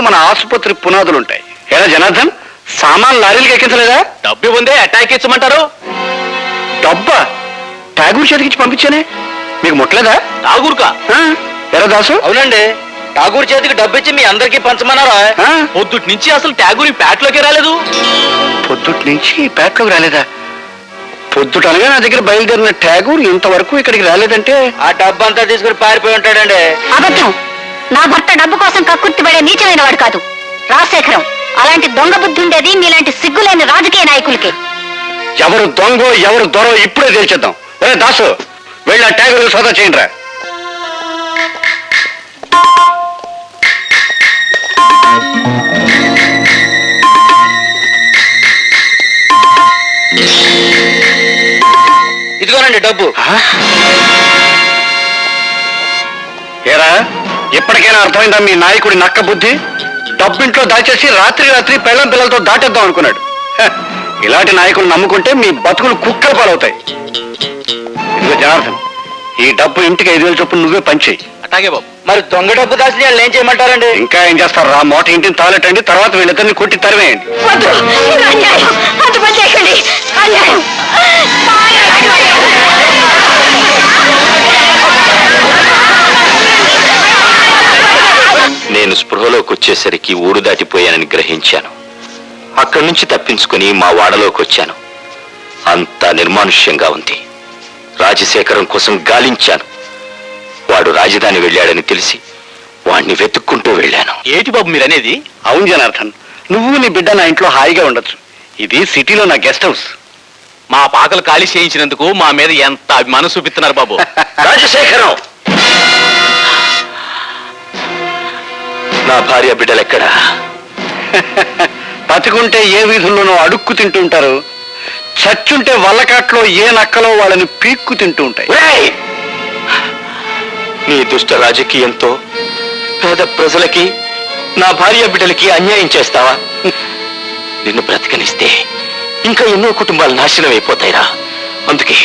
మన ఆసుపత్రి పునాదులు ఉంటాయి ఎలా జనార్దన్ సామాన్ లారీలకు ఎక్కించలేదా? డబ్బు ఉందే అటాక్ ఇచ్చమంటారు. డబ్బా? ఠాగూర్ చేతికిచ్చి పంపించానే? మీకు ముట్టలేదా? ఠాగూర్కా? ఆ? ఎరా దాసు? అవునండి. ఠాగూర్ చేతికి డబ్బు ఇచ్చి మీ అందరికి పంచమన్నారా? ఆ? పొద్దుటి నుంచి అసలు ఠాగూర్ ఈ ప్యాట్లోకి రాలేదు. పొద్దుటి నుంచి పేటలోకి రాలేదా? పొద్దుట అనగా నా దగ్గర బయలుదేరిన ఠాగూర్ ఇంతవరకు ఇక్కడికి రాలేదంటే ఆ డబ్బు అంతా తీసుకుని పారిపోయి ఉంటాడండి. అబద్ధం. నా భర్త డబ్బు కోసం కక్కుర్తి పడే నీచమైన వాడు కాదు. రాజశేఖరం అలాంటి దొంగ బుద్ధి ఉండేది మీలాంటి సిగ్గులేని రాజకీయ నాయకులకి. ఎవరు దొంగో ఎవరు దొరో ఇప్పుడే తేల్చేద్దాం ఒరే దాసు వెళ్ళి ఆ ట్యాగులు సోదా చేయండి రా ఇదిగోనండి డబ్బు. ఇప్పటికైనా అర్థమైందా మీ నాయకుడి నక్క బుద్ధి డబ్బింట్లో దాచేసి రాత్రి రాత్రి పెళ్ళం పిల్లలతో దాటేద్దాం అనుకున్నాడు ఇలాంటి నాయకులు నమ్ముకుంటే మీ బతుకులు కుక్కల పాలవుతాయి ఇదిగో జనార్దన్ ఈ డబ్బు ఇంటికి ఐదు వేల చొప్పున నువ్వే పంచేయి అట్లాగే బాబు మరి దొంగ డబ్బు దాచిన వాళ్ళు ఏం చేయమంటారండి ఇంకా ఏం చేస్తారు రా మోట ఇంటిని తాలెట్టండి తర్వాత వీళ్ళిద్దరిని కొట్టి తరివేయండి వచ్చేసరికి ఊరు దాటిపోయానని గ్రహించాను. అక్కడి నుంచి తప్పించుకుని మా వాడలోకి వచ్చాను అంతా నిర్మానుష్యంగా ఉంది. రాజశేఖరం కోసం గాలించాను. వాడు రాజధాని వెళ్ళాడని తెలిసి వాణ్ణి వెతుక్కుంటూ వెళ్ళాను. ఏటి బాబు మీరు అనేది అవును జనార్దన్. నువ్వు నీ బిడ్డ నా ఇంట్లో హాయిగా ఉండొచ్చు. ఇది సిటీలో నా గెస్ట్ హౌస్. మా పాకలు ఖాళీ చేయించినందుకు మా మీద ఎంత అభిమానం చూపిస్తున్నారు బాబు? రాజశేఖరం! నా భార్య బిడ్డలెక్కడా? బతికుంటే ఏ వీధుల్లోనో అడుక్కు తింటూ ఉంటారు చచ్చుంటే వల్లకాట్లో ఏ నక్కలో వాళ్ళని పీక్కు తింటూ ఉంటాయి! నీ దుష్ట రాజకీయంతో పేద ప్రజలకి నా భార్య బిడ్డలకి అన్యాయం చేస్తావా? నిన్ను బ్రతకనిస్తే ఇంకా ఎన్నో కుటుంబాలు నాశనం అయిపోతాయిరా. అందుకే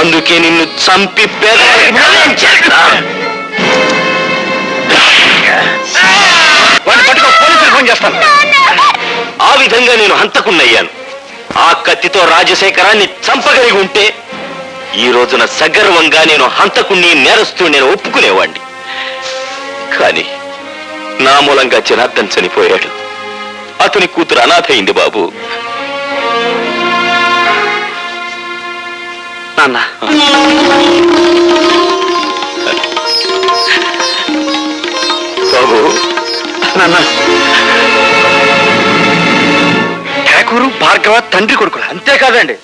అందుకే నిన్ను చంపి న్యాయం చేస్తా. వాడిని పట్టుకో పోలీసులు ఫోన్ చేస్తాను. ఆ విధంగా నేను హంతకున్నయ్యాను ఆ కత్తితో రాజశేఖరాన్ని చంపగలిగి ఉంటే ఈ రోజున సగర్వంగా నేను హంతకుణ్ణి నేరస్తూ నేను ఒప్పుకునేవాణ్ణి. కానీ నా మూలంగా జనార్దన్ చనిపోయాడు. అతని కూతురు అనాథ అయింది బాబు. నాన్న. నాన్న. ఠాకూరు భార్గవ తండ్రి కొడుకులా. అంతేకాదండి.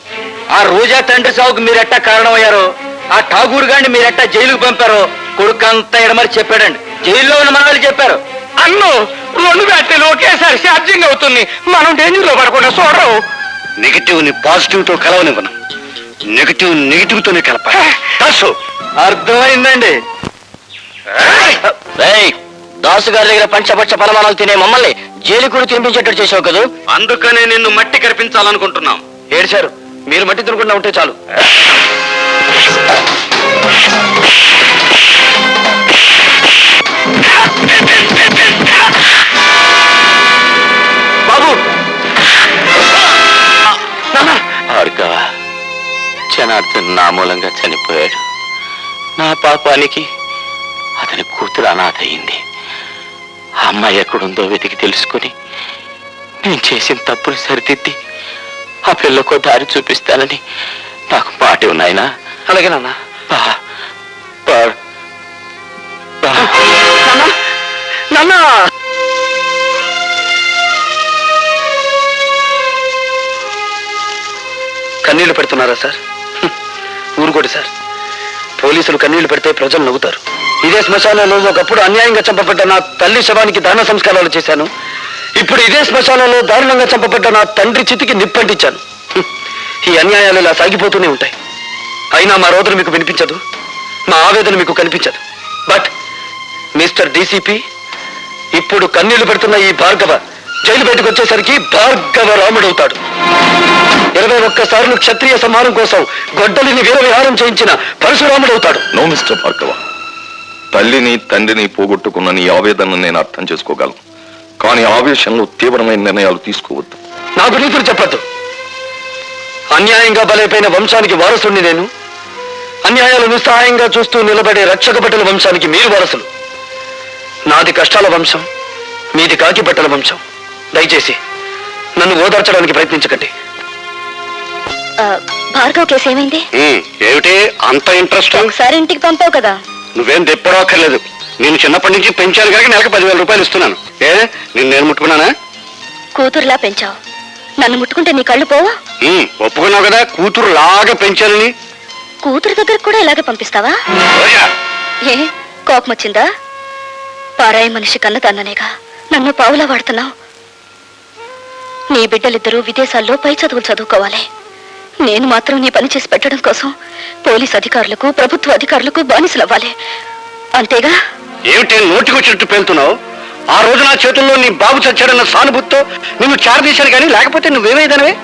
ఆ రోజా తండ్రి సాగుకు మీరెట్టా కారణమయ్యారో ఆ ఠాగూర్ గారిని మీరెట్టా జైలుకు పంపారో కొడుకు అంతా ఎడమరి చెప్పాడండి. జైల్లో ఉన్న మనవాళ్ళు చెప్పారు. అన్ను రెండు బ్యాటరీలు ఒకేసారి ఛార్జింగ్ అవుతుంది. మనం డేంజర్లో పడకుండా చూడరు. నెగిటివ్ని పాజిటివ్తో కలవనివ్వను. నెగిటివ్ నెగిటివ్ తోనే కలపాలి అర్థమైందండి. దాసు గారి దగ్గర పంచపక్ష పరమాణాలు తినే మమ్మల్ని జైలు కూడా తినిపించేటట్టు చేసావు కదూ? అందుకనే నిన్ను మట్టి కనిపించాలనుకుంటున్నాం ఏడ్చారు మీరు మట్టి తినకుండా ఉంటే చాలు. బాబు! భార్గవ జనార్దన్ నా మూలంగా చనిపోయాడు. నా పాపానికి అతని కూతురు అనాథ అయింది. అమ్మాయి ఎక్కడుందో వెతికి తెలుసుకుని నేను చేసిన తప్పులు సరిదిద్ది ఆ పిల్లకు దారి చూపిస్తానని నాకు మాట ఉన్నాయనా? అలాగే నాన్న. బా బా బా. నాన్న కన్నీళ్ళు పెడుతున్నారా సార్. ఊరుకోటి సార్. పోలీసులు కన్నీళ్ళు పెడితే ప్రజలు నవ్వుతారు. ఇదే శ్మశానంలో ఒకప్పుడు అన్యాయంగా చంపబడ్డ నా తల్లి శవానికి దాన సంస్కారాలు చేశాను. ఇప్పుడు ఇదే శ్మశానంలో దారుణంగా చంపబడ్డ నా తండ్రి చితికి నిప్పంటించాను. ఈ అన్యాయాలు ఇలా సాగిపోతూనే ఉంటాయి. అయినా మా రోదన మీకు వినిపించదు మా ఆవేదన మీకు కనిపించదు. బట్ మిస్టర్ డీసీపీ ఇప్పుడు కన్నీళ్ళు పెడుతున్న ఈ భార్గవ జైలు బయటకు వచ్చేసరికి భార్గవ రాముడవుతాడు. ఇరవై ఒక్కసార్లు క్షత్రియ సంహారం కోసం గొడ్డలిని వీర విహారం చేయించిన పరశురాముడవుతాడు. No mister Bhargava. తల్లిని తండ్రిని పోగొట్టుకున్న నీ ఆవేదనను నేను అర్థం చేసుకోగలను. కానీ ఆవేశంలో తీవ్రమైన నిర్ణయాలు తీసుకోవద్దు. నాకు నీతులు చెప్పద్దు. అన్యాయంగా బలైపోయిన వంశానికి వారసుని నేను. అన్యాయాలు నిస్సహాయంగా చూస్తూ నిలబడే రక్షక బట్టల వంశానికి మీరు వారసులు. నాది కష్టాల వంశం మీది కాకి బట్టల వంశం. దయచేసి నన్ను ఓదార్చడానికి ప్రయత్నించకండి. భార్గవ్ కేసు ఏమైంది? ఏమిటి? అంత ఇంట్రెస్ట్? ఒకసారి ఇంటికి పంపావు కదా. నువ్వేం తెప్పరక్కర్లేదు. నేను చిన్నప్పటి నుంచి పెంచాను కనుక నెలకు పదివేల రూపాయలు ఇస్తున్నాను. ఏ? నేను నేను ముట్టుకున్నానా? కూతురులా పెంచావు. నన్ను ముట్టుకుంటే నీ కళ్ళు పోవా? ఉమ్, ఒప్పుకున్నావు కదా కూతురు లాగా పెంచానని కూతురు దగ్గరకు కూడా ఇలాగే పంపిస్తావా? రోజా, ఏ కోపం వచ్చిందా పారాయి మనిషి కన్న తన్ననేగా నన్ను పావులా వాడుతున్నావు. నీ బిడ్డలిద్దరూ విదేశాల్లో పై చదువులు చదువుకోవాలి. నేను మాత్రం నీ పని చేసి పెట్టడం కోసం పోలీస్ అధికారులకు ప్రభుత్వ అధికారులకు బానిసలవ్వాలి. అంతేగా? ఏమిటి నోటికొచ్చినట్టు పేలుతున్నావు? ఆ రోజు నా చేతుల్లో నీ బాబు చచ్చాడన్న సానుభూతితో నిన్ను చారదీశాను కానీ లేకపోతే నువ్వేమైదానవే?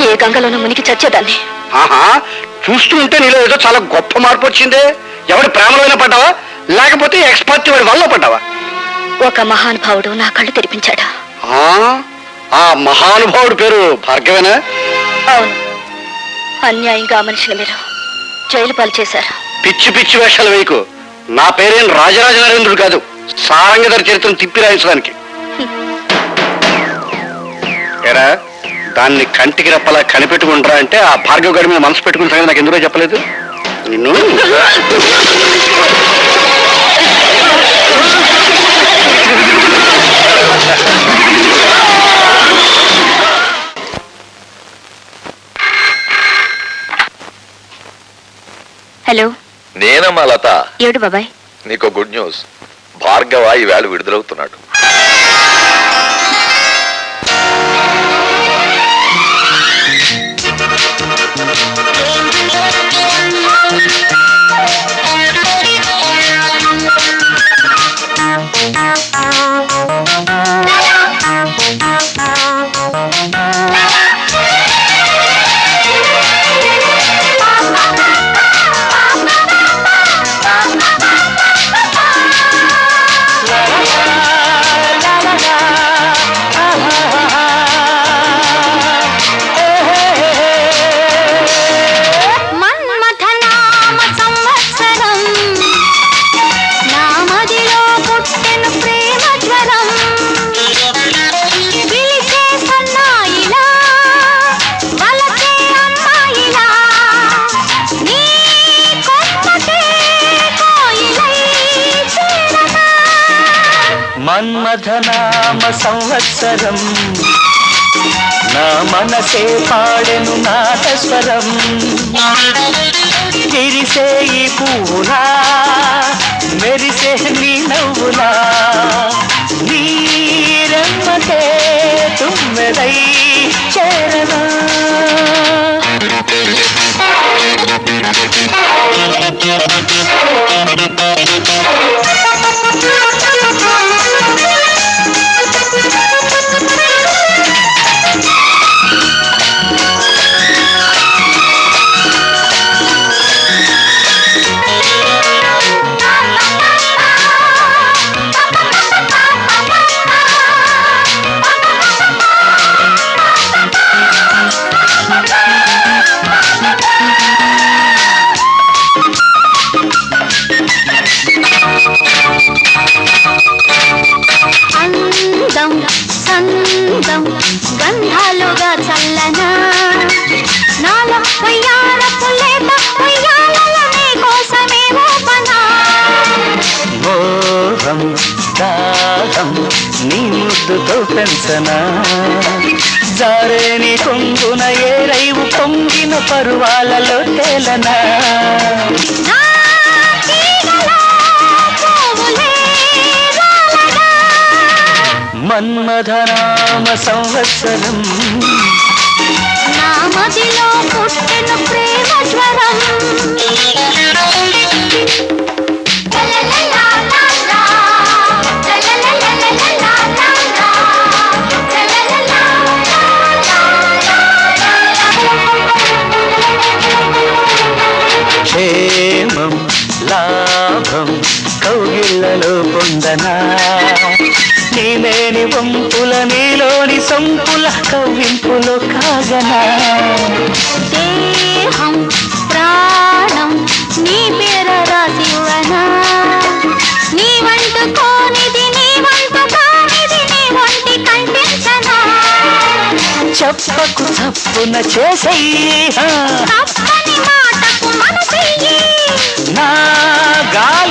ఏ గంగలోనూ మునిగి చచ్చేదాన్ని. ఆహా చూస్తూ ఉంటే నీలో ఏదో చాలా గొప్ప మార్పు వచ్చిందే. ఎవడి ప్రేమలోనే పడ్డావా? లేకపోతే ఎక్స్పర్ట్ వాడి వల్ల పడ్డావా? ఒక మహానుభావుడు నా కళ్ళు తెరిపించాడా. ఆ, ఆ మహానుభావుడి పేరు భార్గవేనా? అవును. అన్యాయంగా ఆ మనిషిని మీరు జైలు పాలు చేశారు. పిచ్చి పిచ్చి వేషాలు వేయకు. నా పేరేం రాజరాజ నరేంద్రుడు కాదు. సారంగధర చరిత్రను తిప్పి రాయించడానికి. ఎరా దాన్ని కంటికి రెప్పలా కనిపెట్టుకుంటారా అంటే ఆ భార్గవ గడి మీద మనసు పెట్టుకున్న సంగతి నాకు ఎందుకో చెప్పలేదు? నిన్ను? హలో. నేనమ్మా లత. ఏడు బాబాయ్? నీకు గుడ్ న్యూస్. భార్గవ ఈవేళ విడుదలవుతున్నాడు. మన్మథనామ సంవత్సరం. నా మనసే పాడెను నాటస్వరం తిరిసే ఈ పూరా మోహం దాహం నీ ముద్దుతో పెంచనా? జారేని కొంగున ఏ రైవు పొంగిన పరువాలలో తేలనా? మన్మధనామ సంవత్సరం. నా మదిలో పుట్టెను ప్రేమ జ్వరం. క్షేమం లాభం కౌగిళ్ళలో పొందనా? నీమేని వంపుల నీలోని సొంపుల కవ్వింపులో కాగనా? దేహం ప్రాణం నీ పేర రాసివనా నీ వంట కోనిది నీ వంట కానిది నీ వంటి కంటించనా? చెప్పకు తప్పున చేసయ్యి God.